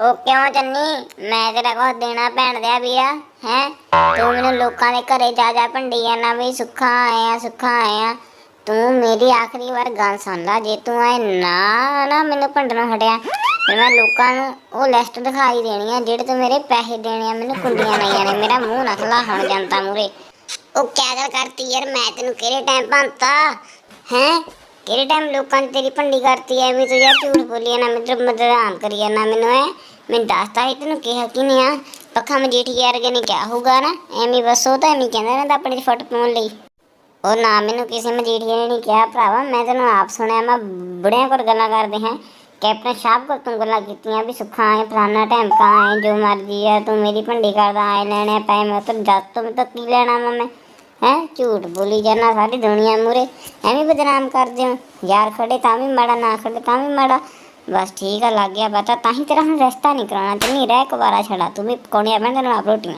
ਉਹ ਕਿਉਂ ਚੰਨੀ? ਮੈਂ ਤੇਰਾ ਕੁਝ ਦੇਣਾ ਭੈਣ ਦਿਆ ਵੀ ਆ, ਹੈ? ਤੂੰ ਮੈਨੂੰ ਲੋਕਾਂ ਦੇ ਘਰੇ ਜਾ ਜਾ ਭੰਡੀ ਜਾਣਾ ਵੀ ਸੁੱਖਾ ਆਇਆ ਸੁੱਖਾ ਆਇਆ ਤੂੰ ਮੇਰੀ ਆਖਰੀ ਵਾਰ ਗੱਲ ਸੁਣ ਲੈ, ਜੇ ਤੂੰ ਐ ਨਾ ਨਾ ਮੈਨੂੰ ਭੰਡਣੋਂ ਹਟਿਆ, ਫਿਰ ਮੈਂ ਲੋਕਾਂ ਨੂੰ ਉਹ ਲਿਸਟ ਦਿਖਾਈ ਦੇਣੀ ਆ, ਜਿਹੜੇ ਤੂੰ ਮੇਰੇ ਪੈਸੇ ਦੇਣੇ ਆ, ਮੈਨੂੰ ਕੁੰਡੀਆਂ ਨਹੀਂ ਨੇ, ਮੇਰਾ ਮੂੰਹ ਨਾ ਖਲਾ ਹਣ ਜਾਂਦਾ ਮੂਰੇ ਉਹ ਕਿਆ ਗੱਲ ਕਰਤੀ ਯਾਰ, ਮੈਂ ਤੈਨੂੰ ਕਿਹੜੇ ਟਾਈਮ ਭੰਤਾ ਹੈ? ਕਿਹੜੇ ਟਾਈਮ ਲੋਕਾਂ ਨੇ ਤੇਰੀ ਭੰਡੀ ਕਰਤੀ ਐ? ਵੀ ਤੂੰ ਯਾਰ ਝੂਠ ਬੋਲੀ ਨਾ ਮਿੱਤਰ ਮਦਰਾਨ ਕਰੀ ਜਾਣਾ ਮੈਨੂੰ ਐ ਮੈਂ ਦੱਸਤਾ ਸੀ, ਤੈਨੂੰ ਕਿਹਾ ਕਿ ਨਹੀਂ ਆ, ਪੱਖਾ ਮਜੀਠੀ ਵਰਗੇ ਨੇ ਕਿਹਾ ਹੋਊਗਾ ਨਾ, ਐਵੇਂ ਬਸ ਉਹ ਤਾਂ ਐਵੇਂ ਕਹਿੰਦਾ ਰਹਿੰਦਾ ਆਪਣੀ ਫੋਟੋ ਪਾਉਣ ਲਈ। ਉਹ ਨਾ ਮੈਨੂੰ ਕਿਸੇ ਮਜੀਠੀਏ ਨੇ ਨਹੀਂ ਕਿਹਾ, ਭਰਾਵਾ, ਮੈਂ ਤੈਨੂੰ ਆਪ ਸੁਣਿਆ, ਮੈਂ ਬੁੜਿਆਂ ਕੋਲ ਗੱਲਾਂ ਕਰਦੇ ਹਾਂ। ਕੈਪਟਨ ਸਾਹਿਬ ਕੋਲ ਤੂੰ ਗੱਲਾਂ ਕੀਤੀਆਂ ਵੀ ਸੁੱਖਾ ਆਏ, ਫਲਾਨਾ ਟਾਈਮ ਕਾ ਆਏ, ਜੋ ਮਰਜ਼ੀ ਆ, ਤੂੰ ਮੇਰੀ ਭੰਡੀ ਕਰਦਾ ਆਏ, ਲੈਣੇ ਆ ਪਏ, ਮੈਂ ਤਾਂ ਦੱਸ ਤੋਂ ਮੈਂ ਤਾਂ ਕੀ ਲੈਣਾ ਵਾ ਮੈਂ, ਹੈ? ਝੂਠ ਬੋਲੀ ਜਾਣਾ ਸਾਰੀ ਦੁਨੀਆ ਮੂਰੇ ਐਵੇਂ ਬਦਨਾਮ ਕਰਦੇ ਹੋ। ਯਾਰ ਖੜੇ ਤਾਂ ਵੀ ਮਾੜਾ, ਨਾ ਖੜੇ ਤਾਂ ਵੀ ਮਾੜਾ। ਬਸ ਠੀਕ ਆ, ਲੱਗ ਗਿਆ ਪਤਾ ਤਾਂ ਹੀ ਤੇਰਾ ਹੁਣ ਰਸਤਾ ਨਹੀਂ ਕਰਾਉਣਾ ਤੇ ਨਹੀਂ ਰਹਿ, ਕੁਵਾਰਾ ਛੜਾ ਤੂੰ ਵੀ ਪਕਾਉਣੀਆਂ ਪੈਣ ਤੈਨੂੰ ਆਪ ਰੋਟੀਆਂ।